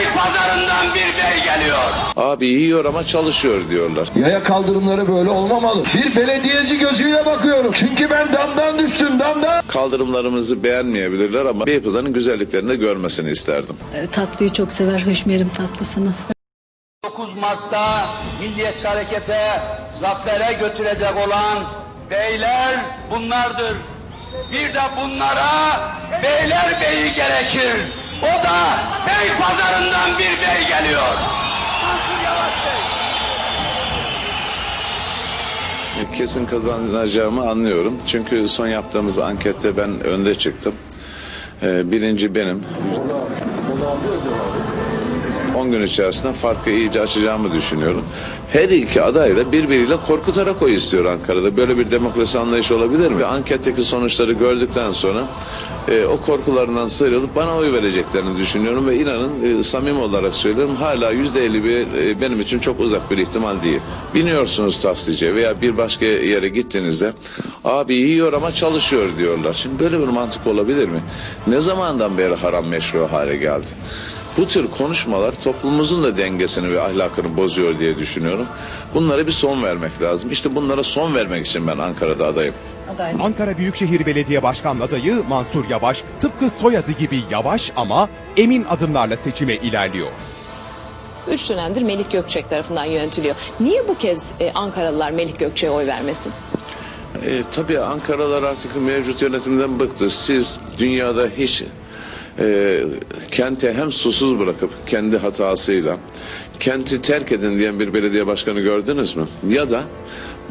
bey pazarından bir bey geliyor. Abi yiyor ama çalışıyor diyorlar. Yaya kaldırımları böyle olmamalı. Bir belediyeci gözüyle bakıyorum. Çünkü ben damdan düştüm damdan. Kaldırımlarımızı beğenmeyebilirler ama Beypazarı'nın güzelliklerini de görmesini isterdim. E, Tatlıyı çok sever Höşmerim tatlısını. 9 Mart'ta Milliyetçi Hareket'e zafere götürecek olan beyler bunlardır. Bir de bunlara beyler beyi gerekir. O da bey pazarından bir bey geliyor. Kesin kazanacağımı anlıyorum. Çünkü son yaptığımız ankette ben önde çıktım. Ee, birinci benim. 10 gün içerisinde farkı iyice açacağımı düşünüyorum. Her iki aday da birbiriyle korkutarak oy istiyor Ankara'da. Böyle bir demokrasi anlayışı olabilir mi? Anketteki sonuçları gördükten sonra e, o korkularından sıyrılıp bana oy vereceklerini düşünüyorum ve inanın e, samimi olarak söylüyorum hala yüzde elli bir e, benim için çok uzak bir ihtimal değil. Biniyorsunuz taksiciye veya bir başka yere gittiğinizde abi yiyor ama çalışıyor diyorlar. Şimdi böyle bir mantık olabilir mi? Ne zamandan beri haram meşru hale geldi? Bu tür konuşmalar toplumumuzun da dengesini ve ahlakını bozuyor diye düşünüyorum. Bunlara bir son vermek lazım. İşte bunlara son vermek için ben Ankara'da adayım. Ankara Büyükşehir Belediye Başkan adayı Mansur Yavaş tıpkı soyadı gibi yavaş ama emin adımlarla seçime ilerliyor. Üç dönemdir Melik Gökçek tarafından yönetiliyor. Niye bu kez e, Ankaralılar Melik Gökçek'e oy vermesin? E, tabii Ankaralılar artık mevcut yönetimden bıktı. Siz dünyada hiç e, kente hem susuz bırakıp kendi hatasıyla kenti terk edin diyen bir belediye başkanı gördünüz mü? Ya da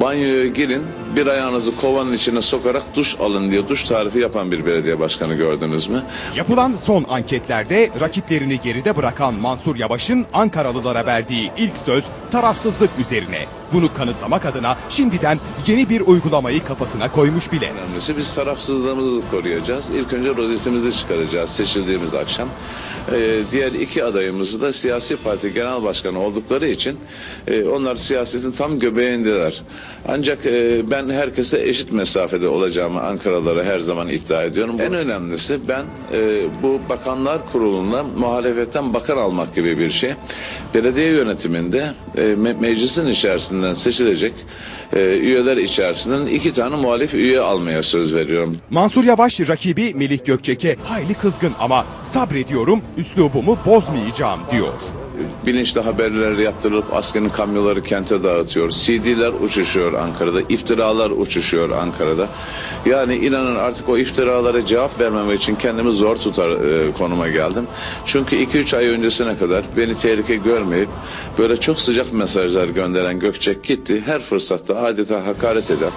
banyoya girin bir ayağınızı kovanın içine sokarak duş alın diye duş tarifi yapan bir belediye başkanı gördünüz mü? Yapılan son anketlerde rakiplerini geride bırakan Mansur Yavaş'ın Ankaralılara verdiği ilk söz tarafsızlık üzerine. Bunu kanıtlamak adına şimdiden yeni bir uygulamayı kafasına koymuş bile. önemlisi biz tarafsızlığımızı koruyacağız. İlk önce rozetimizi çıkaracağız seçildiğimiz akşam. Ee, diğer iki adayımızı da siyasi parti genel başkanı oldukları için e, onlar siyasetin tam göbeğindeler. Ancak e, ben herkese eşit mesafede olacağımı Ankaralılara her zaman iddia ediyorum. En önemlisi ben e, bu bakanlar kuruluna muhalefetten bakan almak gibi bir şey. Belediye yönetiminde e, me- meclisin içerisinden seçilecek e, üyeler içerisinden iki tane muhalif üye almaya söz veriyorum. Mansur Yavaş rakibi Melih Gökçek'e hayli kızgın ama sabrediyorum üslubumu bozmayacağım diyor. Bilinçli haberler yaptırılıp askerin kamyoları kente dağıtıyor. CD'ler uçuşuyor Ankara'da. iftiralar uçuşuyor Ankara'da. Yani inanın artık o iftiralara cevap vermem için kendimi zor tutar e, konuma geldim. Çünkü 2-3 ay öncesine kadar beni tehlike görmeyip böyle çok sıcak mesajlar gönderen Gökçek gitti. Her fırsatta adeta hakaret eden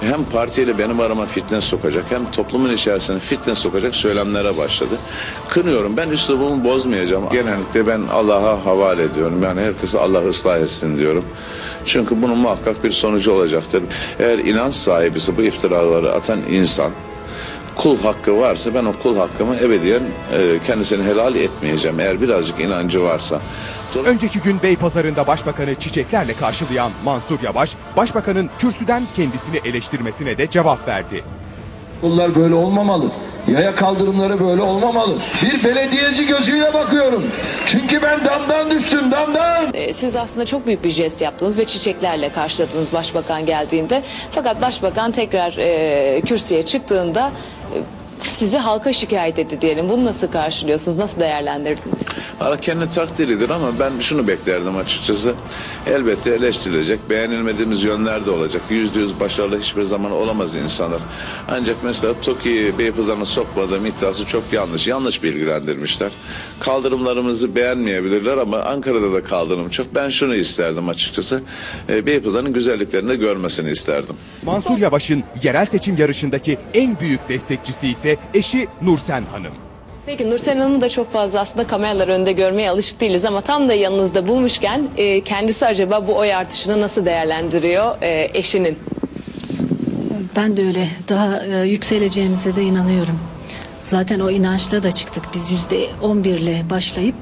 hem partiyle benim arama fitne sokacak hem toplumun içerisine fitne sokacak söylemlere başladı. Kınıyorum. Ben üslubumu bozmayacağım. Genellikle ben Allah'a havale ediyorum. Yani herkese Allah ıslah etsin diyorum. Çünkü bunun muhakkak bir sonucu olacaktır. Eğer inanç sahibisi bu iftiraları atan insan kul hakkı varsa ben o kul hakkımı ebediyen e, kendisini helal etmeyeceğim. Eğer birazcık inancı varsa. Önceki gün Beypazarı'nda başbakanı çiçeklerle karşılayan Mansur Yavaş, başbakanın kürsüden kendisini eleştirmesine de cevap verdi. Bunlar böyle olmamalı. Yaya kaldırımları böyle olmamalı. Bir belediyeci gözüyle bakıyorum. Çünkü ben damdan düştüm damdan. E, Siz aslında çok büyük bir jest yaptınız ve çiçeklerle karşıladınız başbakan geldiğinde. Fakat başbakan tekrar e, kürsüye çıktığında e, sizi halka şikayet etti diyelim. Bunu nasıl karşılıyorsunuz? Nasıl değerlendirdiniz? Valla kendi takdiridir ama ben şunu beklerdim açıkçası. Elbette eleştirilecek, beğenilmediğimiz yönler de olacak. Yüzde yüz başarılı hiçbir zaman olamaz insanlar. Ancak mesela TOKİ'yi Beypazarı'na sokmadığım iddiası çok yanlış. Yanlış bilgilendirmişler. Kaldırımlarımızı beğenmeyebilirler ama Ankara'da da kaldırım çok. Ben şunu isterdim açıkçası. E, Beypazarı'nın güzelliklerini de görmesini isterdim. Mansur Yavaş'ın yerel seçim yarışındaki en büyük destekçisi ise eşi Nursen Hanım. Peki Nursel Hanım'ı da çok fazla aslında kameralar önünde görmeye alışık değiliz ama tam da yanınızda bulmuşken e, kendisi acaba bu oy artışını nasıl değerlendiriyor e, eşinin? Ben de öyle daha e, yükseleceğimize de inanıyorum. Zaten o inançta da çıktık. Biz yüzde on birle başlayıp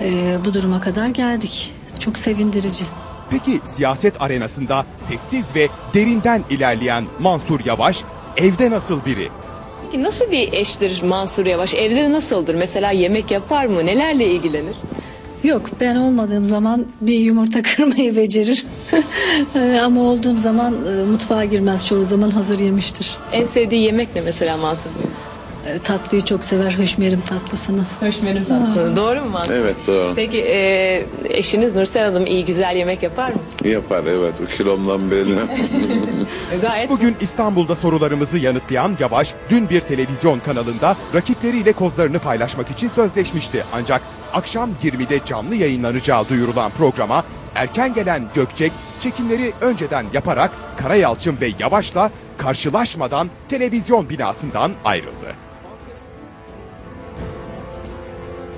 e, bu duruma kadar geldik. Çok sevindirici. Peki siyaset arenasında sessiz ve derinden ilerleyen Mansur Yavaş evde nasıl biri? Peki nasıl bir eştir Mansur Yavaş? Evde nasıldır? Mesela yemek yapar mı? Nelerle ilgilenir? Yok ben olmadığım zaman bir yumurta kırmayı becerir. Ee, Ama olduğum zaman e, mutfağa girmez çoğu zaman hazır yemiştir. En sevdiği yemek ne mesela Mansur Bey? Ee, Tatlıyı çok sever höşmerim tatlısını. Höşmerim tatlısı. Doğru mu Mansur? Evet doğru. Peki e, eşiniz Nursel Hanım iyi güzel yemek yapar mı? Yapar evet o kilomdan belli. Gayet Bugün İstanbul'da sorularımızı yanıtlayan Yavaş, dün bir televizyon kanalında rakipleriyle kozlarını paylaşmak için sözleşmişti. Ancak akşam 20'de canlı yayınlanacağı duyurulan programa erken gelen Gökçek, çekimleri önceden yaparak Karayalçın ve Yavaş'la karşılaşmadan televizyon binasından ayrıldı.